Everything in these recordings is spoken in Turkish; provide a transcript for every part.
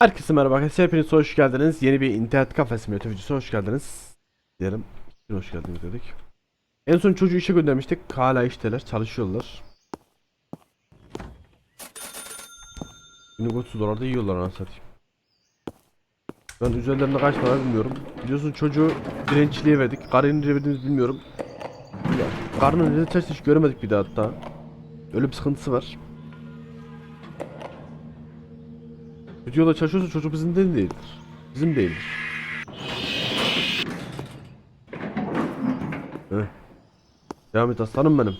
Herkese merhaba arkadaşlar. Hepiniz hoş geldiniz. Yeni bir internet kafesi videosu hoş geldiniz. Diyelim. Hoş geldiniz dedik. En son çocuğu işe göndermiştik. Hala işteler. Çalışıyorlar. Günlük 30 dolar da yiyorlar anasını satayım. Ben üzerlerinde kaç para bilmiyorum. Biliyorsun çocuğu dirençliğe verdik. Karını nereye verdiğimizi bilmiyorum. Karnını nerede ters hiç göremedik bir daha hatta. Öyle bir sıkıntısı var. Kötü yola çalışıyorsa çocuk bizim de değildir. Bizim değildir. Heh. Devam et aslanım benim.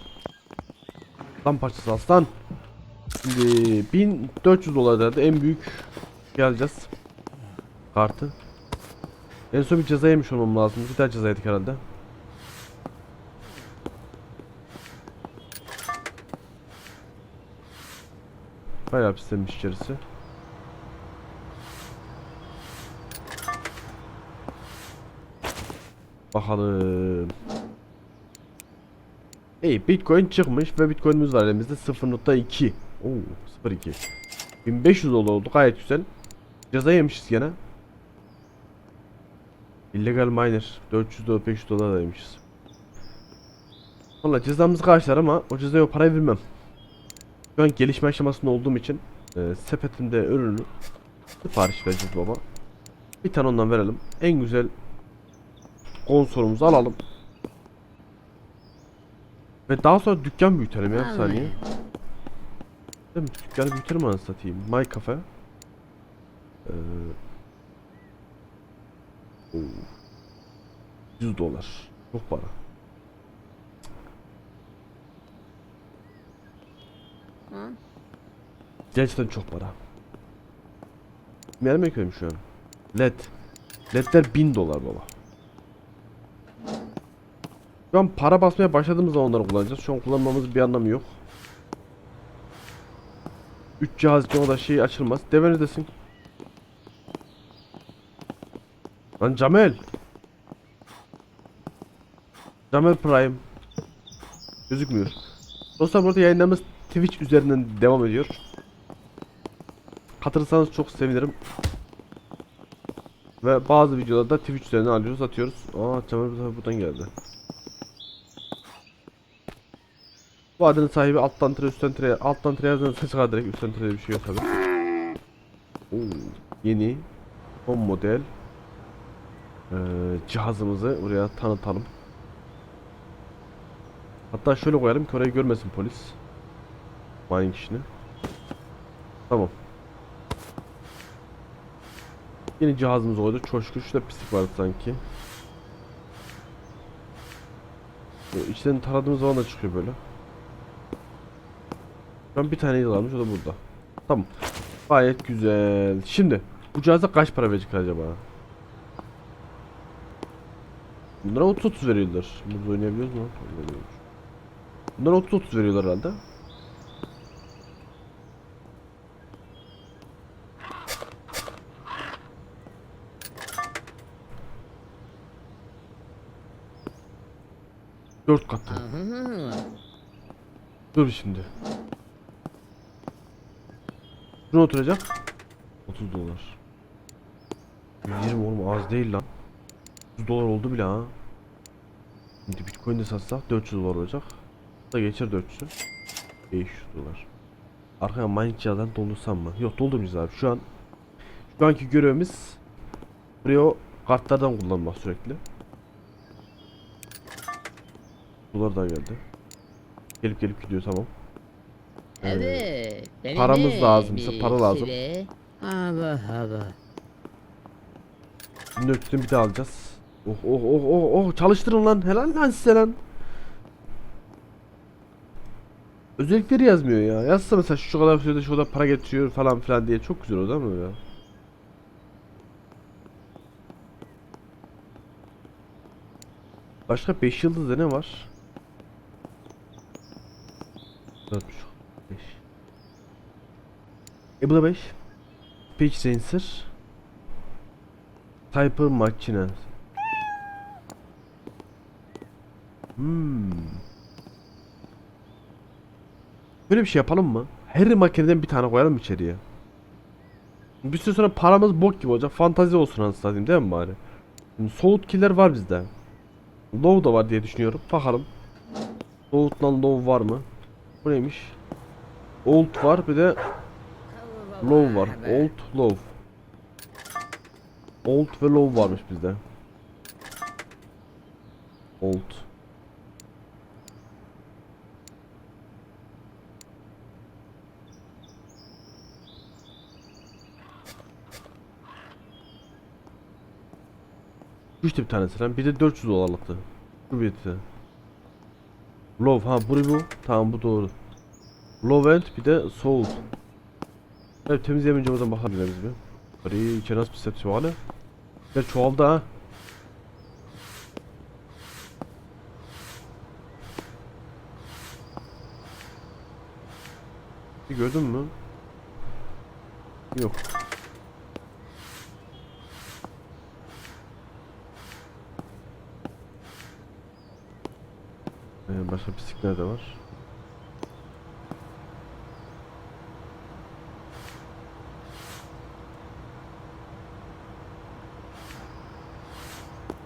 Aslan parçası aslan. Şimdi 1400 dolar derdi en büyük alacağız. Kartı. En son bir ceza yemiş olmam lazım. Bir daha ceza yedik herhalde. Bayağı pislenmiş içerisi. Bakalım. İyi Bitcoin çıkmış ve Bitcoin'imiz var elimizde 0.2. Oo 0.2. 1500 dolar oldu gayet güzel. Ceza yemişiz gene. Illegal miner 400 dolar 500 dolar da yemişiz. Valla cezamız karşılar ama o cezaya o parayı vermem. Şu an gelişme aşamasında olduğum için e, sepetimde ürünü sipariş vereceğiz baba. Bir tane ondan verelim. En güzel konsolumuzu alalım. Ve daha sonra dükkan büyütelim ya bir saniye. Değil mi? Dükkanı büyütelim anasını satayım. My Cafe. Ee, oo. 100 dolar. Çok para. Hı? Gerçekten çok para. Merak ediyorum şu an. LED. LED'ler 1000 dolar baba. Şu an para basmaya başladığımız zaman onları kullanacağız. Şu an kullanmamız bir anlamı yok. 3 cihaz için o da şey açılmaz. Deve neredesin? Lan Camel. Camel Prime. Gözükmüyor. Dostlar burada yayınlarımız Twitch üzerinden devam ediyor. Katılırsanız çok sevinirim. Ve bazı videolarda Twitch üzerinden alıyoruz atıyoruz. Aa Camel buradan geldi. Bu adının sahibi alttan tire üstten tire alttan tire yazdığınızda çıkar direkt üstten tire bir şey yok tabi. Yeni son model ee, cihazımızı buraya tanıtalım. Hatta şöyle koyalım ki orayı görmesin polis. Mining işini. Tamam. Yeni cihazımızı koyduk. Çoşku şurada pislik var sanki. İçten taradığımız zaman da çıkıyor böyle. Ben bir tane kalmış o da burada. Tamam. Gayet güzel. Şimdi bu cihaza kaç para verecekler acaba? Bunlara 30-30 veriyorlar. Burada oynayabiliyoruz mu? Oynayabiliyoruz. Bunlara 30-30 veriyorlar herhalde. Dört katlı. Hı. Dur şimdi. Şuna oturacak. 30 dolar. 120 oğlum az değil lan. 100 dolar oldu bile ha. Şimdi bitcoin de satsak 400 dolar olacak. Da geçer 400'ü. 500 dolar. Arkaya mining cihazdan doldursam mı? Yok doldurmayacağız abi. Şu an şu anki görevimiz buraya kartlardan kullanmak sürekli. Dolar da geldi. Gelip gelip gidiyor tamam. Evet. benim paramız de lazımsa bir para lazım. süre- Allah Allah. 1400'ün bir daha alacağız. Oh oh oh oh oh çalıştırın lan helal lan size lan. Özellikleri yazmıyor ya. Yazsa mesela şu kadar sürede şu kadar para getiriyor falan filan diye çok güzel o değil mi ya? Başka 5 yıldızda ne var? 4.5 5 E bu da 5 Pitch sensor Typer makine Hmm Böyle bir şey yapalım mı? Her makineden bir tane koyalım içeriye. Bir süre sonra paramız bok gibi olacak. Fantazi olsun anasını değil mi bari? Şimdi Soğut killer var bizde. Low da var diye düşünüyorum. Bakalım. Soğut'la low var mı? Bu neymiş? Old var bir de low var. Old low. Old ve low varmış bizde. Old. İşte bir tanesi lan. Bir de 400 dolarlıktı. Bir de. Love ha bu bu. Tamam bu doğru. Low end bir de soul. Evet temizleyemeyince oradan bakabiliriz bir. Hadi içeri nasıl bir şu hali? Ya çoğaldı ha. Bir gördün mü? Yok. Ee, başka bisiklet de var.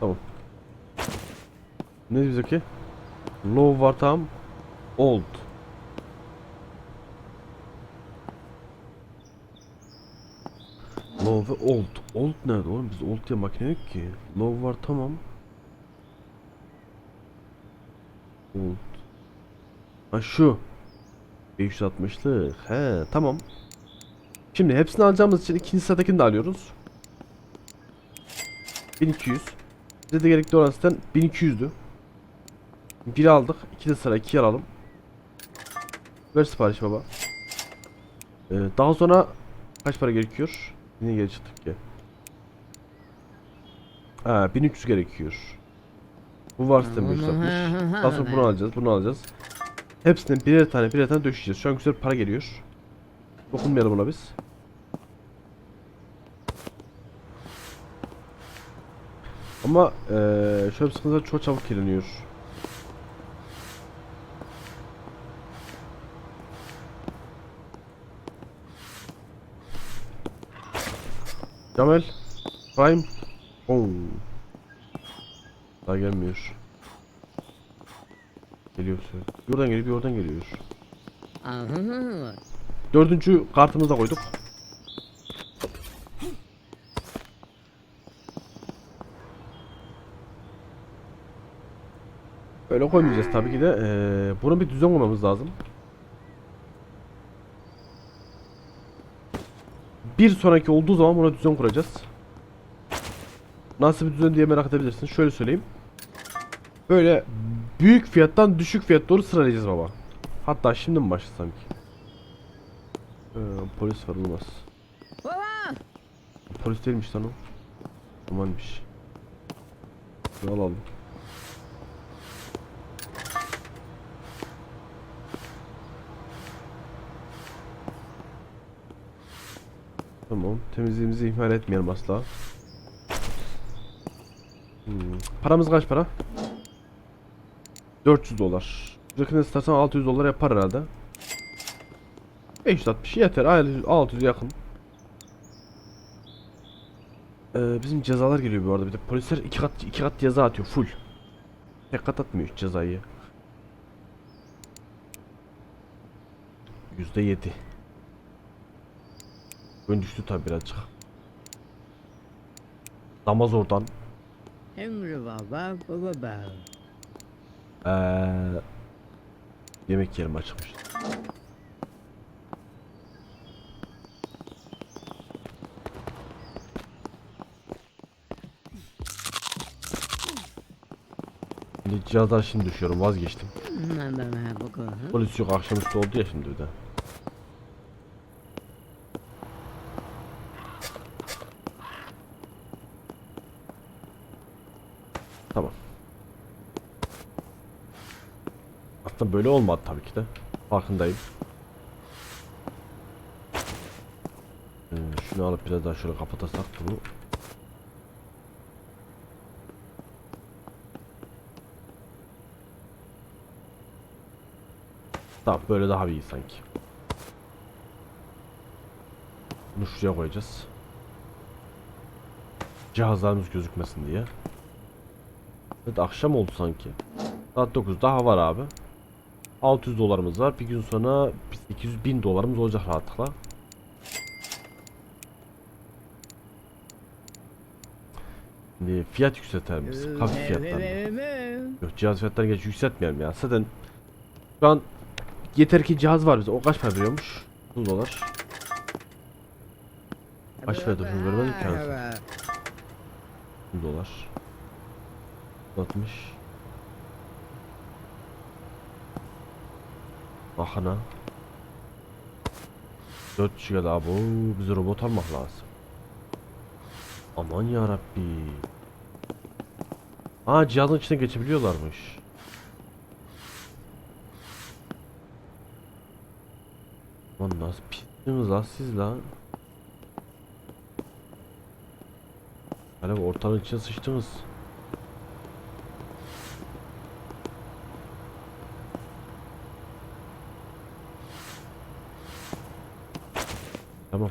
Tamam. Ne diyoruz ki? Low var tam. Old. Low ve old. Old nerede oğlum? Biz old diye makine yok ki. Low var tamam. Old. Ha şu. 560'lık. He tamam. Şimdi hepsini alacağımız için ikinci sıradakini de alıyoruz. 1200. Bize de gerekli olan zaten 1200'dü. Biri aldık. İki de sıra iki alalım. Ver sipariş baba. Ee, daha sonra kaç para gerekiyor? Yine geri çıktık ya. Ha 1300 gerekiyor. Bu var sistem 560. Daha sonra bunu alacağız, bunu alacağız. Hepsine birer tane birer tane döşeceğiz. Şu an güzel para geliyor. Dokunmayalım buna biz. Ama eee şöyle bir sıkıntı çok çabuk kirleniyor. Camel Prime Oo. Daha gelmiyor. Geliyor oradan geliyor bir oradan geliyor. Dördüncü kartımıza koyduk. Öyle koymayacağız tabii ki de. Ee, buna bir düzen koymamız lazım. Bir sonraki olduğu zaman buna düzen kuracağız. Nasıl bir düzen diye merak edebilirsin. Şöyle söyleyeyim. Böyle büyük fiyattan düşük fiyat doğru sıralayacağız baba. Hatta şimdi mi başlasam ki? Ee, polis var olmaz. Baba. Polis değilmiş lan o. Amanmış. Alalım. Tamam. Temizliğimizi ihmal etmeyelim asla. Hmm. Paramız kaç para? 400 dolar. Yakın istersen 600 dolar yapar herhalde. 560 yeter. 600 yakın. Ee, bizim cezalar geliyor bu arada bir de polisler iki kat iki kat ceza atıyor full. Tek kat atmıyor cezayı. Yüzde yedi. Ön düştü tabi birazcık. Damaz oradan. Emre baba baba baba. Ee, yemek yerim açılmış. Şimdi cihazdan şimdi düşüyorum vazgeçtim. Ben. Polis yok akşamüstü oldu ya şimdi bir de. Tamam. Böyle olmadı tabii ki de. Farkındayım. Ee, şunu alıp biraz daha şöyle kapatasak bunu. Tamam böyle daha iyi sanki. Bunu şuraya koyacağız. Cihazlarımız gözükmesin diye. Evet akşam oldu sanki. Saat 9 daha var abi. 600 dolarımız var. Bir gün sonra 800 bin dolarımız olacak rahatlıkla. Şimdi fiyat yükseltelim biz. Kafe fiyatlarını. Yok cihaz fiyatlarını geç yükseltmeyelim ya. Zaten şu an yeter ki cihaz var bize. O kaç para veriyormuş? 100 dolar. Kaç verdi bunu vermedim ki anasını. 100 dolar. 60. Mahana. 4 GB daha bu. Bize robot almak lazım. Aman ya Rabbi. Aa cihazın içine geçebiliyorlarmış. Lan nasıl pissiniz lan siz lan? Bu ortanın içine sıçtınız. Tamam.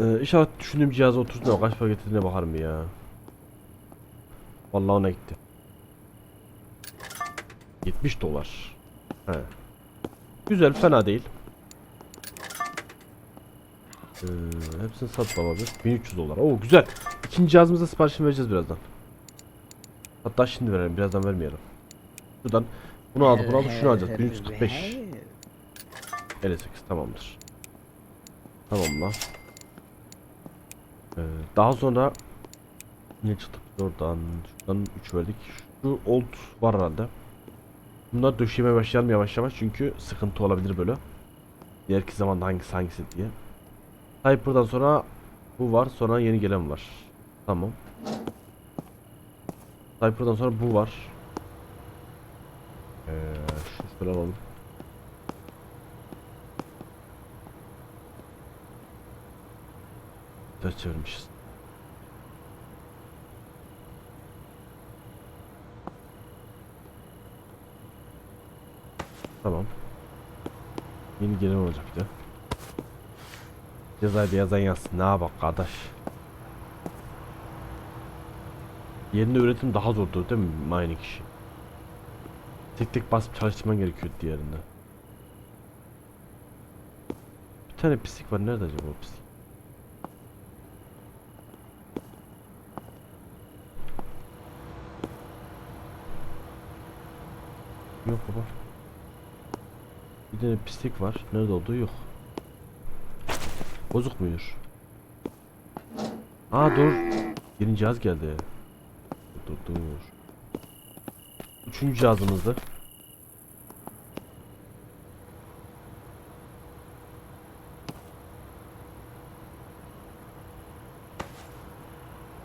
Ee, inşallah düşündüğüm cihaza otursun da kaç para getirdiğine bakarım ya. Vallahi ona gitti. 70 dolar. He. Güzel fena değil. Ee, hepsini sat baba bir. 1300 dolar. Oo güzel. İkinci cihazımıza siparişini vereceğiz birazdan. Hatta şimdi verelim birazdan vermeyelim. Buradan bunu aldık bunu aldık şunu alacağız. 1345. 58 tamamdır. Tamam lan. Ee, daha sonra ne çıktık oradan? Şuradan 3 verdik. Şu old var herhalde. Bunlar döşemeye başlayalım yavaş yavaş çünkü sıkıntı olabilir böyle. İleriki zamanda hangisi hangisi diye. Hyper'dan sonra bu var sonra yeni gelen var. Tamam. Hyper'dan sonra bu var. Ee, şunu şöyle alalım. Çevirmişiz. Tamam. Yeni gelen olacak bir de. Cezayı da yazan yazsın. Ne bak kardeş. Yerinde üretim daha zordur değil mi mining işi? Tek tek basıp çalıştırman gerekiyor diğerinde. Bir tane pislik var. Nerede acaba o pislik? Yok baba. Bir tane pislik var. Nerede olduğu yok. Bozuk muydur? Aa dur. Yeni cihaz geldi. Dur dur. Üçüncü cihazımızdı.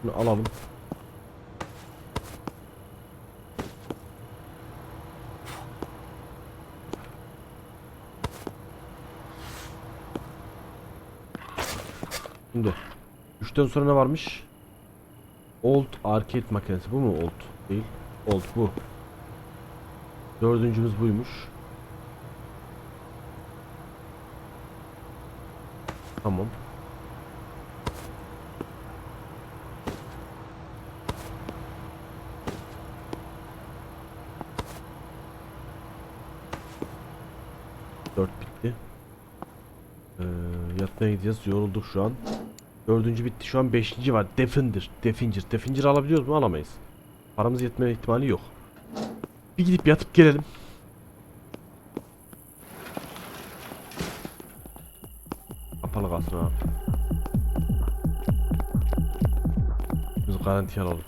Bunu alalım. Şimdi 3'ten sonra ne varmış? Old arcade makinesi bu mu old? Değil. Old bu. Dördüncümüz buymuş. Tamam. Dört bitti. Ee, yatmaya gideceğiz. Yorulduk şu an. Dördüncü bitti. Şu an beşinci var. Defender. Definger. Definger alabiliyoruz mu? Alamayız. Paramız yetme ihtimali yok. Bir gidip yatıp gelelim. Kapalı kalsın abi. Biz garanti alalım.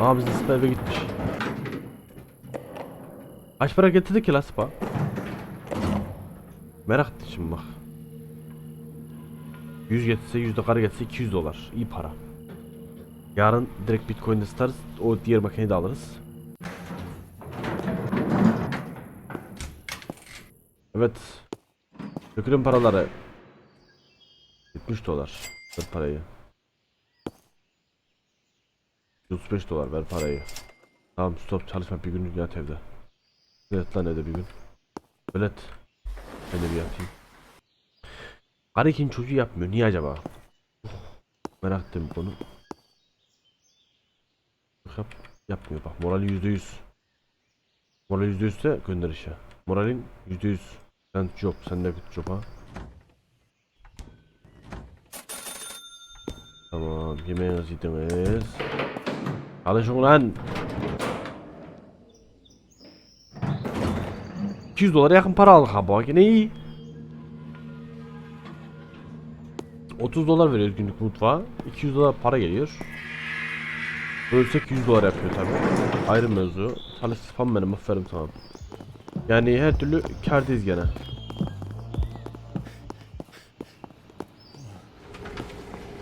Aa bizim spa eve gitmiş. Kaç para getirdi ki la spa? Merak ettim şimdi bak. 100 getirse 100 de karı getirse 200 dolar. İyi para. Yarın direkt bitcoin'de satarız. O diğer makineyi de alırız. Evet. Dökülün paraları. 70 dolar. Ver parayı. 35 dolar ver parayı. Tamam stop çalışma bir gün yat evde. Evet lan evde bir gün. Evet. Ben de bir yatayım. Karı kim çocuğu yapmıyor. Niye acaba? Merak ettim bu konu. Yap, yapmıyor bak morali yüzde yüz. Moral yüzde yüzse gönder işe. Moralin yüzde yüz. Sen job, sen de job ha. Tamam, yemeğinizi yediniz. Çalışın ulan. 200 dolara yakın para aldık ha bu yine iyi. 30 dolar veriyoruz günlük mutfağa. 200 dolar para geliyor. Bölsek 100 dolar yapıyor tabi. Ayrı mevzu. Çalış spam benim aferin tamam. Yani her türlü kârdayız gene.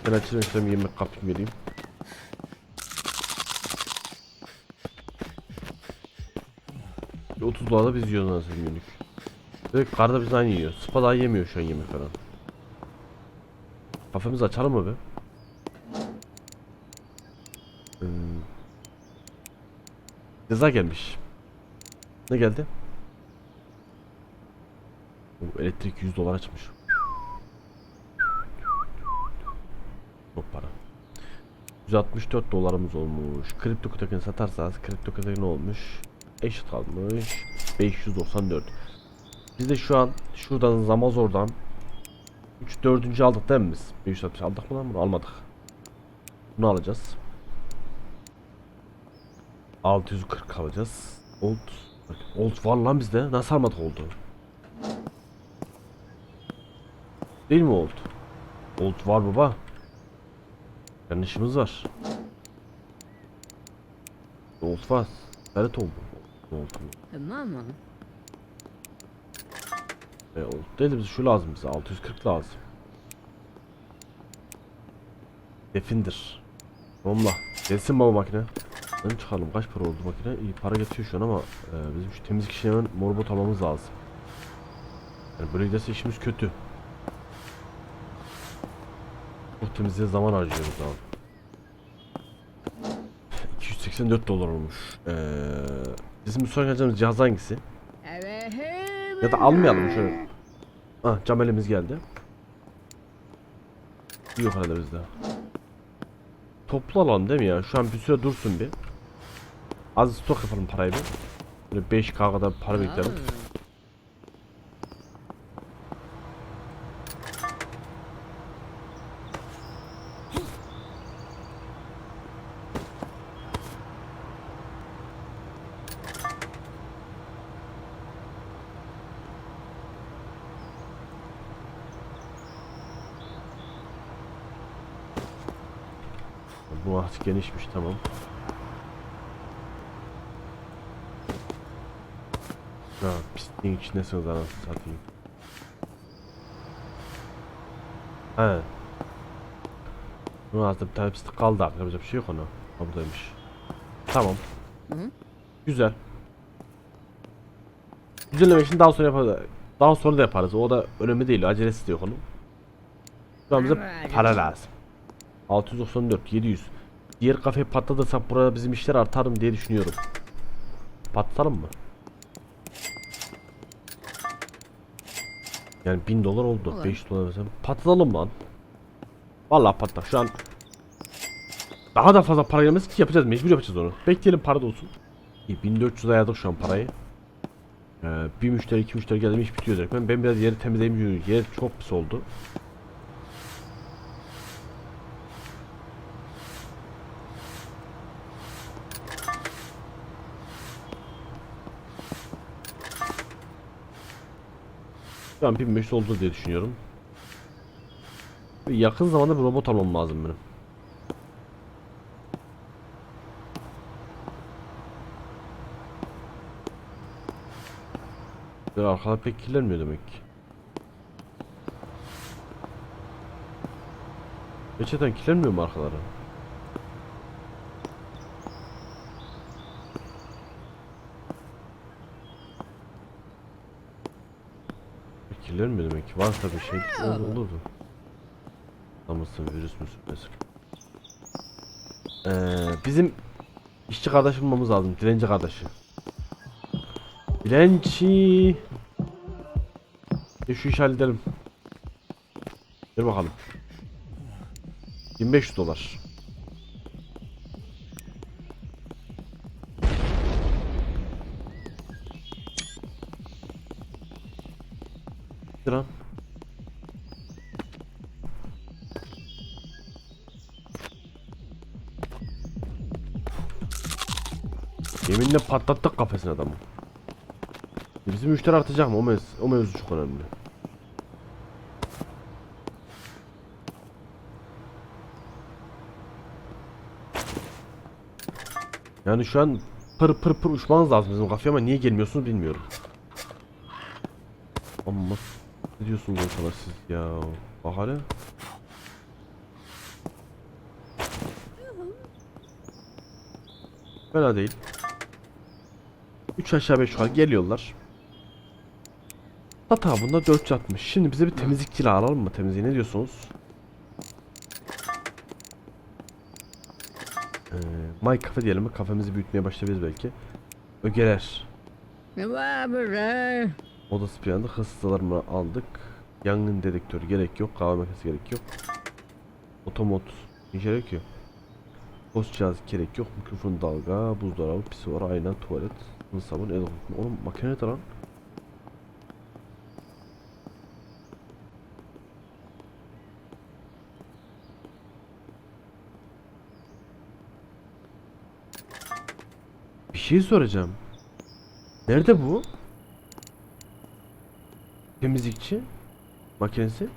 Ben açayım şöyle yemek kapayım vereyim. Bir 30 dolar da biz yiyoruz nasıl günlük. Ve karda biz aynı yiyor. Spa daha yemiyor şu an yemek falan. Kafemizi açalım mı be? Hmm. Ceza gelmiş. Ne geldi? Bu elektrik 100 dolar açmış. Çok para. 164 dolarımız olmuş. Kripto token satarsanız kripto token olmuş? Eşit kalmış. 594. Biz de şu an şuradan Zamazor'dan 3 4. aldık değil mi biz? 560 aldık mı lan bunu? Almadık. Bunu alacağız. 640 alacağız. Old. Old var lan bizde. Nasıl almadık oldu? Değil mi old? Old var baba. Yanlışımız var. Old var. Evet oldu. Old. Tamam mı? E, değil de bize şu lazım bize. 640 lazım. Defindir. Bomla. Gelsin baba makine. Ben çıkalım. Kaç para oldu makine? İyi para getiriyor şu an ama e, bizim şu temizlik işini hemen morbot almamız lazım. Yani böyle giderse işimiz kötü. Bu temizliğe zaman harcıyoruz abi. 284 dolar olmuş. Ee, bizim sonraki alacağımız cihaz hangisi? Ya da almayalım şöyle. Ah camelimiz geldi. Yok herhalde bizde. Toplu alalım değil mi ya? Şu an bir süre dursun bir. Az stok yapalım parayı bir. Böyle 5k kadar para beklerim. Bu artık genişmiş tamam. Ha pisliğin içindesiniz anasını satayım. He. Bunun altında bir tane pislik kaldı artık yapacak bir şey yok ona. Ha buradaymış. Tamam. Hı hı. Güzel. Düzenleme için daha sonra yaparız. Daha sonra da yaparız. O da önemli değil. Acelesi de yok onun. Şu an bize para lazım. 694, 700. Diğer kafeyi patlatırsak burada bizim işler artar mı diye düşünüyorum. Patlatalım mı? Yani 1000 dolar oldu. Olur. 5 dolar mesela. Patlatalım lan. Vallahi patla. Şu an daha da fazla para gelmesi ki yapacağız. Mecbur yapacağız onu. Bekleyelim para da olsun. İyi 1400 ayarladık şu an parayı. Ee, bir müşteri iki müşteri geldi mi iş bitiyor direkt. Ben, ben biraz yeri temizleyeyim. Yer çok pis oldu. Şu an 1500 oldu diye düşünüyorum. Yakın zamanda bir robot almam lazım benim. Arkalar pek kirlenmiyor demek ki. Gerçekten kirlenmiyor mu arkaları? Kirlenmiyor demek ki. Varsa bir şey ol- olurdu. Anlamasın virüs müsün mesela. Ee, bizim işçi kardeş bulmamız lazım. Dilenci kardeşi. Dilenci. E şu işi halledelim. Gel bakalım. 1500 dolar. Patlattık kafesini adamı. Bizim müşteri artacak mı? O, mevzu, o mevzu çok önemli. Yani şu an pır pır pır uçmanız lazım bizim kafeye ama niye gelmiyorsunuz bilmiyorum. Amma ne diyorsunuz o kadar siz ya? Bak hele. Fena değil. 3 aşağı 5 yukarı geliyorlar. Hata bunda 460. Şimdi bize bir temizlikçi alalım mı? Temizliği ne diyorsunuz? Ee, My Cafe diyelim mi? Kafemizi büyütmeye başlayabiliriz belki. Ögeler. Ne var burada? Oda spiyanı hırsızlarını aldık. Yangın dedektörü gerek yok. Kahve makinesi gerek yok. Otomot gerek yok. Post cihazı gerek yok. Mikrofon dalga, buzdolabı, pisuvara, ayna, tuvalet, ısı sabun, el. Oğlum makine ne lan? Bir şey soracağım. Nerede bu? Temizlikçi makinesi.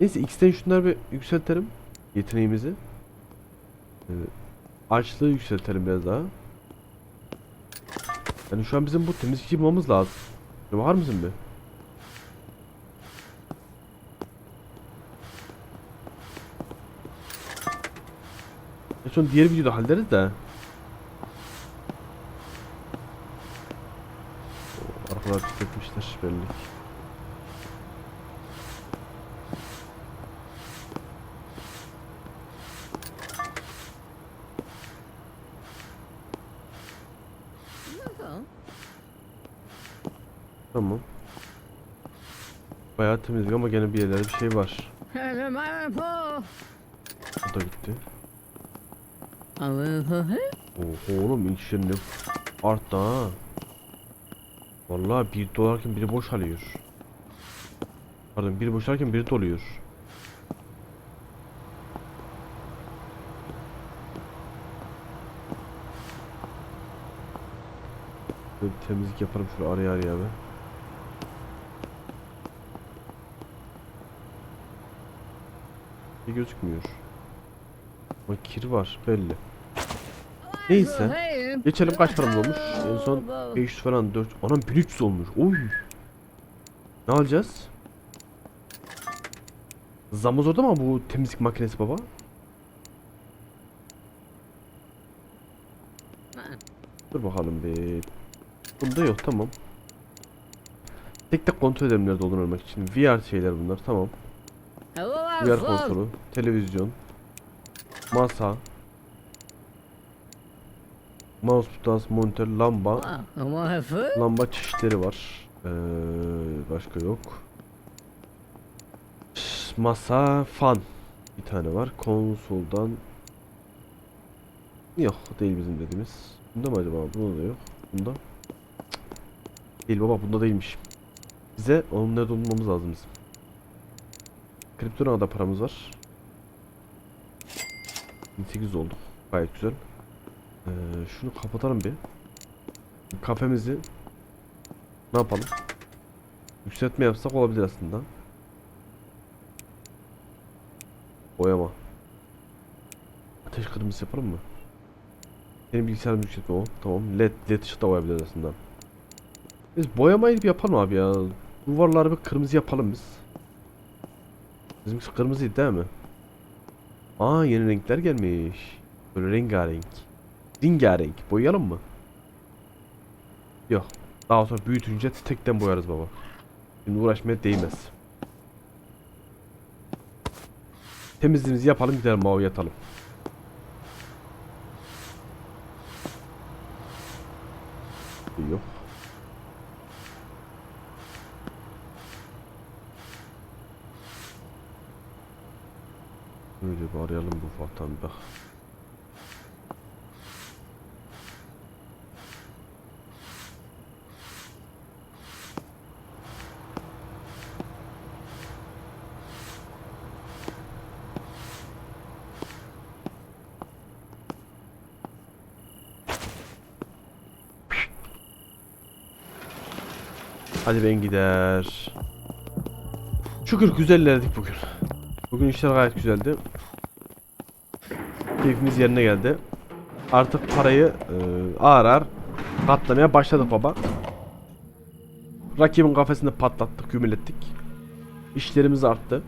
Neyse X'ten şunları bir yükseltelim yeteneğimizi. Ee, açlığı yükseltelim biraz daha. Yani şu an bizim bu temizlikçi bulmamız lazım. Bakar mısın bir? Şu an diğer videoda hallederiz de. Arkalar pisletmişler belli. ki. Tamam. Bayağı temizlik ama gene bir yerlerde bir şey var. Ne bu? O da gitti. Oho oğlum ilk şimdi arttı ha. Vallahi bir dolarken biri boşalıyor. Pardon biri boşalarken biri doluyor. Böyle bir temizlik yaparım şöyle araya araya be. Bir gözükmüyor. Ama kir var belli. Neyse. Geçelim kaç paramız olmuş? En son 500 falan 4. Anam 1300 olmuş. Oy. Ne alacağız? Zamız orada mı bu temizlik makinesi baba? Dur bakalım bir. Bunda yok tamam. Tek tek kontrol edelim nerede olduğunu ölmek için. VR şeyler bunlar tamam. VR konsolu, televizyon, masa, mouse butası, monitör, lamba, fı? lamba çeşitleri var. Ee, başka yok. Masa, fan bir tane var. Konsoldan yok değil bizim dediğimiz. Bunda mı acaba? Bunda da yok. Bunda değil baba bunda değilmiş. Bize onun nerede bulmamız lazım bizim. Kriptona'da paramız var. 1800 oldu. Gayet güzel. Ee, şunu kapatalım bir. Kafemizi ne yapalım? Yükseltme yapsak olabilir aslında. Boyama. Ateş kırmızı yapalım mı? Benim bilgisayarım yükseltme o. Tamam. LED, LED ışık da koyabiliriz aslında. Biz boyamayı bir yapalım abi ya. Duvarları bir kırmızı yapalım biz. Bizimkisi kırmızıydı değil mi? Aa yeni renkler gelmiş. Böyle rengarenk. Rengarenk. Boyayalım mı? Yok. Daha sonra büyütünce tekten boyarız baba. Şimdi uğraşmaya değmez. Temizliğimizi yapalım gidelim mavi yatalım. Yok. Öyle bir bir bak. Hadi ben gider. Şükür güzellerdik bugün. Bugün işler gayet güzeldi. Keyfimiz yerine geldi. Artık parayı e, ağır ağır katlamaya başladık baba. Rakibin kafesini patlattık, gümülettik. İşlerimiz arttı.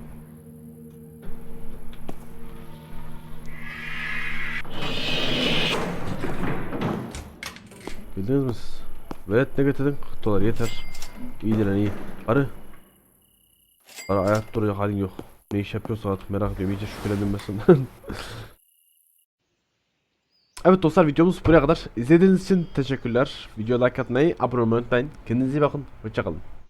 Bildiniz mi siz? Velet ne getirdin? 40 dolar yeter. İyidir lan iyi. Arı. Arı ayakta duracak halin yok. Ne iş yapıyorsa artık merak ediyorum. İyice şüphelenmesin. evet dostlar videomuz buraya kadar. İzlediğiniz için teşekkürler. Video like atmayı, abone olmayı unutmayın. Kendinize iyi bakın. Hoşçakalın.